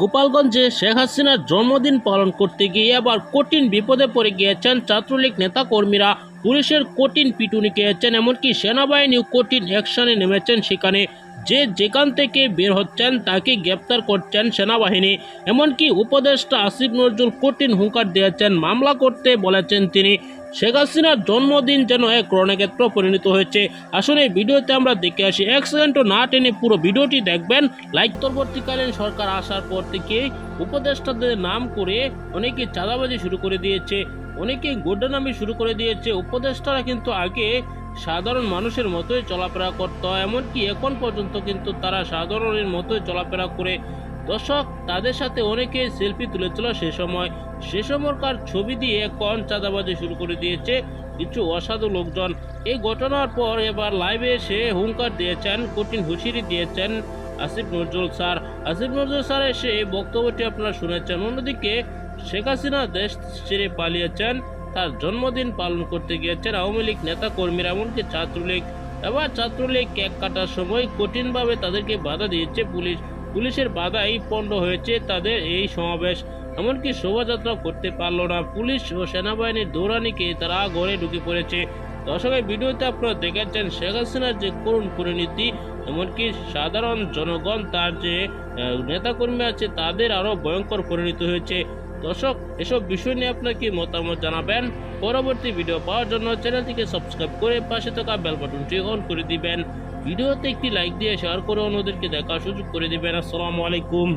গোপালগঞ্জে শেখ হাসিনার জন্মদিন পালন করতে গিয়ে আবার কঠিন বিপদে পড়ে গিয়েছেন ছাত্রলীগ নেতাকর্মীরা। পুলিশের কঠিন পিটুনি খেয়েছেন, এমনকি সেনাবাহিনীও কঠিন অ্যাকশনে নেমেছেন সেখানে। যে যেখান থেকে বের হচ্ছেন, তাকে গ্রেপ্তার করছেন সেনাবাহিনী। এমনকি উপদেষ্টা আসিফ নজরুল কঠিন হুঙ্কার দিয়েছেন, মামলা করতে বলেছেন তিনি। শেখ হাসিনার জন্মদিন যেন এক রণক্ষেত্র পরিণত হয়েছে। আসলে এই ভিডিওতে আমরা দেখে আসি। এক সেকেন্ডও না টেনে পুরো ভিডিওটি দেখবেন। লাইক পরবর্তীকালীন সরকার আসার পর থেকে উপদেষ্টাদের নাম করে অনেকে চাঁদাবাজি শুরু করে দিয়েছে, অনেকে গোড্ডানামি শুরু করে দিয়েছে। উপদেষ্টারা কিন্তু আগে সাধারণ মানুষের মতোই চলাফেরা করতো, এমনকি এখন পর্যন্ত কিন্তু তারা সাধারণের মতোই চলাফেরা করে। দর্শক, তাদের সাথে অনেকে সেলফি তুলেছিল সে সময়। সে সময়কার ছবি দিয়ে এখন চাঁদাবাজি শুরু করে দিয়েছে কিছু অসাধু লোকজন। এই ঘটনার পর এবার লাইভে এসে হুঙ্কার দিয়েছেন, কঠিন হুঁশিয়ারি দিয়েছেন আসিফ নজরুল স্যার। আসিফ নজরুল স্যার এসে বক্তব্যটি আপনারা শুনেছেন। অন্যদিকে শেখ হাসিনা দেশ ছেড়ে পালিয়েছেন। তার জন্মদিন পালন করতে গিয়েছেন আওয়ামী লীগ নেতা কর্মীরা এমনকি ছাত্রলীগ এবার ছাত্রলীগ কেক কাটার সময় কঠিনভাবে তাদেরকে বাধা দিয়েছে পুলিশ। পুলিশের বাধাই পণ্ড হয়েছে তাদের এই সমাবেশ। এমনকি শোভাযাত্রা করতে পারল না। পুলিশ ও সেনাবাহিনীর দৌড়ানিকে তারা ঘরে ঢুকে পড়েছে। দর্শকের ভিডিওতে আপনারা দেখেছেন শেখ হাসিনার যে করুণ পরিণতি, এমনকি সাধারণ জনগণ তার যে নেতাকর্মী আছে তাদের আরও ভয়ঙ্কর পরিণত হয়েছে। দর্শক, এসব বিষয় নিয়ে আপনার কি মতামত জানাবেন? পরবর্তী ভিডিও পাওয়ার জন্য চ্যানেলটিকে সাবস্ক্রাইব করে পাশে থাকা বেল বাটনটি অন করে দিবেন। ভিডিওতে একটি লাইক দিয়ে শেয়ার করে অন্যদেরকে দেখার সুযোগ করে দিবেন। আসসালামু আলাইকুম।